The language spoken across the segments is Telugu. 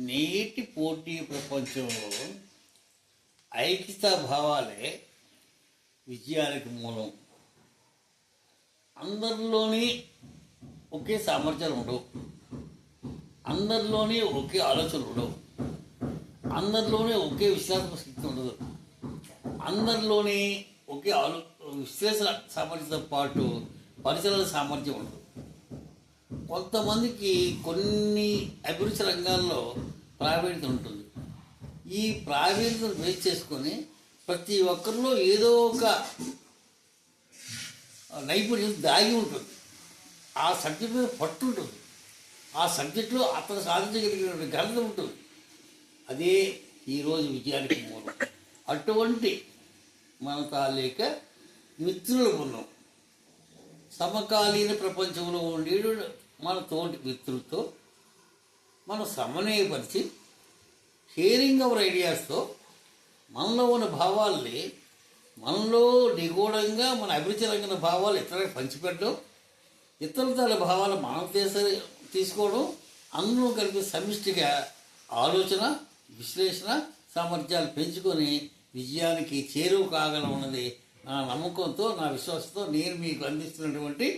నేటి పోటీ ప్రపంచంలో ఐక్యతా భావాలే విజయానికి మూలం. అందరిలోని ఒకే సామర్థ్యాలు ఉండవు. అందరిలోని ఒకే ఆలోచనలు ఉండవు. అందరిలోనే ఒకే విశ్లేషణ శక్తి ఉండదు. అందరిలోని ఒకే ఆలో విశ్లేషణ సామర్థ్యంతో పాటు పరిసరాల సామర్థ్యం ఉండదు. కొంతమందికి కొన్ని అభిరుచి రంగాల్లో ప్రావీణ్యత ఉంటుంది. ఈ ప్రావీణ్యతను బేస్ చేసుకొని ప్రతి ఒక్కరిలో ఏదో ఒక నైపుణ్యం దాగి ఉంటుంది. ఆ సబ్జెక్ట్ మీద పట్టు ఉంటుంది. ఆ సబ్జెక్టులో అతను సాధించగలిగిన ఘనత ఉంటుంది. అదే ఈరోజు విజయానికి మూలం. అటువంటి మన తాలేక మిత్రుల ఉన్నాం సమకాలీన ప్రపంచంలో ఉండేటువంటి మన తోటి మిత్రులతో మనం సమన్వయపరిచి షేరింగ్ అవర్ ఐడియాస్తో మనలో ఉన్న భావాల్ని మనలో నిగూఢంగా మన అభిరుచి రంగిన భావాలు ఇతరులకు పంచిపెట్టడం ఇతరుల భావాలు మనం తీసే తీసుకోవడం అందరూ కలిపి సమిష్టిగా ఆలోచన విశ్లేషణ సామర్థ్యాలు పెంచుకొని విజయానికి చేరువ కాగలమన్నది నా నమ్మకంతో నా విశ్వాసంతో నేను మీకు అందిస్తున్నటువంటి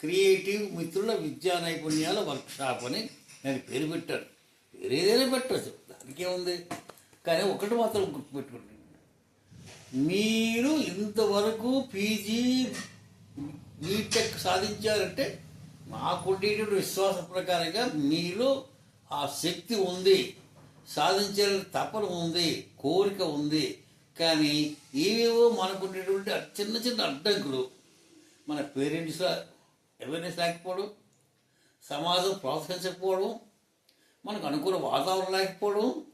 క్రియేటివ్ మిత్రుల విద్యా నైపుణ్యాల వర్క్షాప్ అని నేను పేరు పెట్టాను. వేరేదైనా పెట్టచ్చు దానికేముంది కానీ ఒకటి మాత్రం గుర్తుపెట్టుకోండి. మీరు ఇంతవరకు పీజీ బీటెక్ సాధించారంటే మాకుండేటువంటి విశ్వాస ప్రకారంగా మీలో ఆ శక్తి ఉంది. సాధించాలని తపన ఉంది కోరిక ఉంది. కానీ ఏవేవో మనకుండేటువంటి చిన్న చిన్న అడ్డంకులు మన పేరెంట్స్ అవేర్నెస్ లేకపోవడం సమాజం ప్రోత్సహించకపోవడం మనకు అనుకూల వాతావరణం లేకపోవడం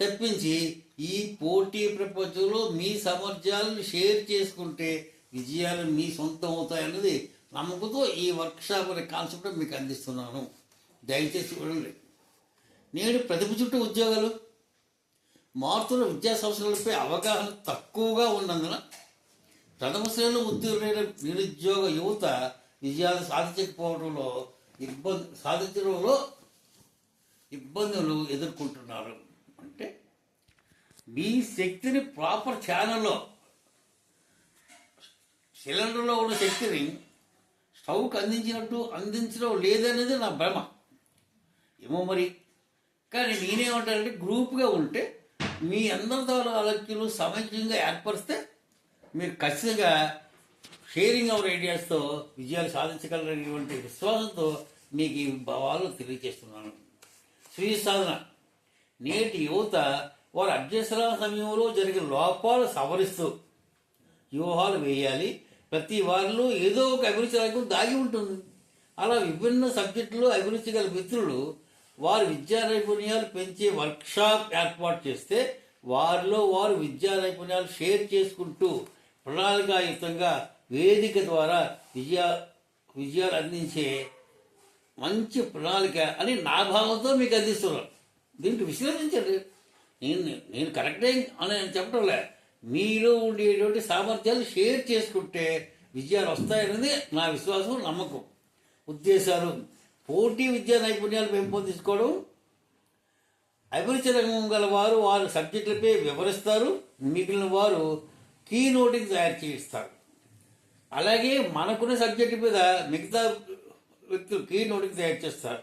తప్పించి ఈ పోటీ ప్రపంచంలో మీ సామర్థ్యాలను షేర్ చేసుకుంటే విజయాలు మీ సొంతం అవుతాయన్నది నమ్మకంతో ఈ వర్క్షాప్ అనే కాన్సెప్ట్ మీకు అందిస్తున్నాను. దయచేసి చూడండి. నేడు ప్రతిభ చుట్టూ ఉద్యోగాలు మారుతున్న విద్యా సంస్థలపై అవగాహన తక్కువగా ఉన్నందున ప్రథమ శ్రేణిలో ఉద్యోగులైన నిరుద్యోగ యువత విజయాలు సాధించకపోవడంలో ఇబ్బంది సాధించడంలో ఇబ్బందులు ఎదుర్కొంటున్నారు. అంటే మీ శక్తిని ప్రాపర్ ఛానల్లో సిలిండర్లో ఉన్న శక్తిని స్టవ్కి అందించినట్టు అందించడం లేదనేది నా భ్రమ. ఏమో మరి. కానీ నేనేమంటానంటే గ్రూప్గా ఉంటే మీ అందరి ద్వారా ఆలోచనలు సమైక్యంగా ఏర్పరిస్తే మీరు ఖచ్చితంగా షేరింగ్ అవర్ ఐడియాస్తో విజయాలు సాధించగలరనేటువంటి విశ్వాసంతో మీకు ఈ భావాలు తెలియజేస్తున్నాను. స్వీయ సాధన నేటి యువత వారు అభ్యసన సమయంలో జరిగిన లోపాలు సవరిస్తూ వ్యూహాలు వేయాలి. ప్రతి వారిలో ఏదో ఒక అభిరుచి రంగం దాగి ఉంటుంది. అలా విభిన్న సబ్జెక్టులో అభిరుచి గల మిత్రులు వారి విద్యా నైపుణ్యాలు పెంచే వర్క్షాప్ ఏర్పాటు చేస్తే వారిలో వారు విద్యా నైపుణ్యాలు షేర్ చేసుకుంటూ ప్రణాళికాయుతంగా వేదిక ద్వారా విజయ విజయాలు అందించే మంచి ప్రణాళిక అని నా భావంతో మీకు అందిస్తున్నాను దీనికి విశ్లేషించండి. నేను నేను కరెక్టే అని నేను చెప్పడంలే మీలో ఉండేటువంటి సామర్థ్యాలు షేర్ చేసుకుంటే విజయాలు వస్తాయనేది నా విశ్వాసం నమ్మకం. ఉద్దేశాలు పోటీ విద్యా నైపుణ్యాలు పెంపొందించుకోవడం అభిరుచి రంగం గల వారు వారి సబ్జెక్టులపై వివరిస్తారు. మిగిలిన వారు కీ నోటింగ్ తయారు చేయిస్తారు. అలాగే మనకున్న సబ్జెక్టు మీద మిగతా వ్యక్తులు కీ నోటికి తయారు చేస్తారు.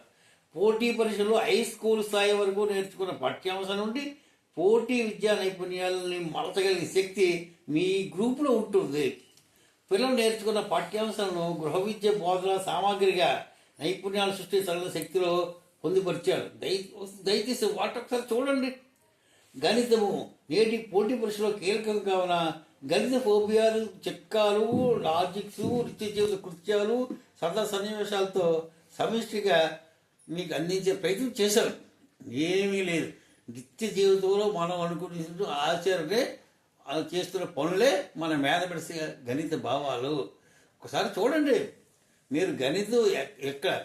పోటీ పరీక్షలు హై స్కూల్ స్థాయి వరకు నేర్చుకున్న పాఠ్యాంశం నుండి పోటీ విద్యా నైపుణ్యాలని మలచగలిగిన శక్తి మీ గ్రూపులో ఉంటుంది. పిల్లలు నేర్చుకున్న పాఠ్యాంశాలను గృహ విద్య బోధన సామాగ్రిగా నైపుణ్యాలు సృష్టించాలన్న శక్తిలో పొందుపరిచారు. దయ దయచేసి వాటి ఒకసారి చూడండి. గణితము నేటి పోటీ పరీక్షలో కీలకం కావున గణిత ఫోబియాలు చిట్కాలు లాజిక్స్ నిత్య జీవిత కృత్యాలు సరదా సన్నివేశాలతో సమిష్టిగా మీకు అందించే ప్రయత్నం చేశారు. ఏమీ లేదు. నిత్య జీవితంలో మనం అనుకునే ఆచరణే చేస్తున్న పనులే మన మేధమెడిసి గణిత భావాలు. ఒకసారి చూడండి. మీరు గణితం ఎక్- ఎక్కడ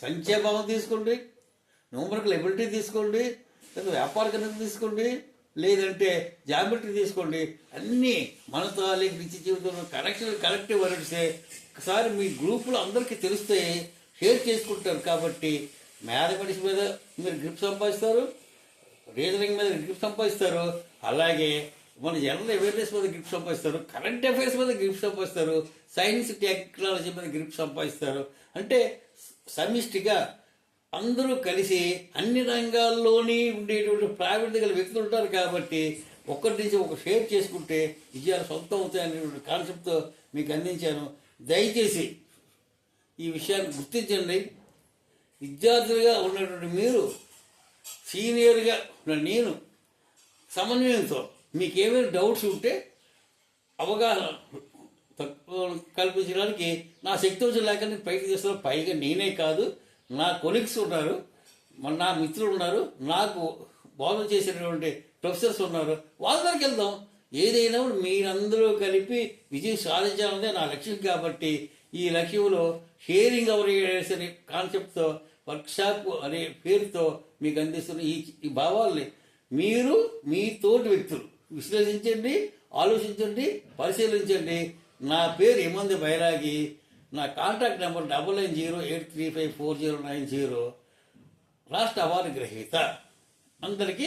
సంఖ్యాభావం తీసుకోండి న్యూమరికల్ ఎబిలిటీ తీసుకోండి లేదా వ్యాపార గణితం తీసుకోండి లేదంటే జామెట్రీ తీసుకోండి. అన్నీ మన తాలూకు నిత్య జీవితంలో కనెక్షన్ కనెక్టివ్ వర్డ్సే ఒకసారి మీ గ్రూపులో అందరికీ తెలుస్తాయి షేర్ చేసుకుంటారు. కాబట్టి మ్యాథమెటిక్స్ మీద మీరు గ్రిప్ సంపాదిస్తారు. రీజనింగ్ మీద గ్రిప్ సంపాదిస్తారు. అలాగే మన జనరల్ అవేర్నెస్ మీద గ్రిప్ సంపాదిస్తారు. కరెంట్ అఫైర్స్ మీద గ్రిప్ సంపాదిస్తారు. సైన్స్ టెక్నాలజీ మీద గ్రిప్ సంపాదిస్తారు. అంటే సమిష్టిగా అందరూ కలిసి అన్ని రంగాల్లోని ఉండేటువంటి ప్రావీణ్యత గల వ్యక్తులు ఉంటారు కాబట్టి ఒక్కరి నుంచి ఒక షేర్ చేసుకుంటే విజయాలు సొంతం అవుతాయనేటువంటి కాన్సెప్ట్తో మీకు అందించాను. దయచేసి ఈ విషయాన్ని గుర్తించండి. విద్యార్థులుగా ఉన్నటువంటి మీరు సీనియర్గా ఉన్న నేను సమన్వయంతో మీకు ఏమైనా డౌట్స్ ఉంటే అవగాహన తక్కువ కల్పించడానికి నా శక్తి వచ్చి లేక నేను పైకి చేస్తాను పైగా నేనే కాదు. నా కొలీగ్స్ ఉన్నారు నా మిత్రులు ఉన్నారు నాకు బోధన చేసినటువంటి ప్రొఫెసర్స్ ఉన్నారు. వాళ్ళ దగ్గరికి వెళ్దాం. ఏదైనా మీరందరూ కలిపి విజయం సాధించాలనే నా లక్ష్యం కాబట్టి ఈ లక్ష్యంలో షేరింగ్ అవేర్నెస్ అనే కాన్సెప్ట్తో వర్క్షాప్ అనే పేరుతో మీకు అందిస్తున్న ఈ ఈ భావాల్ని మీరు మీ తోటి వ్యక్తులు విశ్లేషించండి ఆలోచించండి పరిశీలించండి. నా పేరు ఏమంది బైరాగి. నా contact number double nine zero eight three five four zero nine zero రాష్ట్ర అవార్డు గ్రహీత. అందరికీ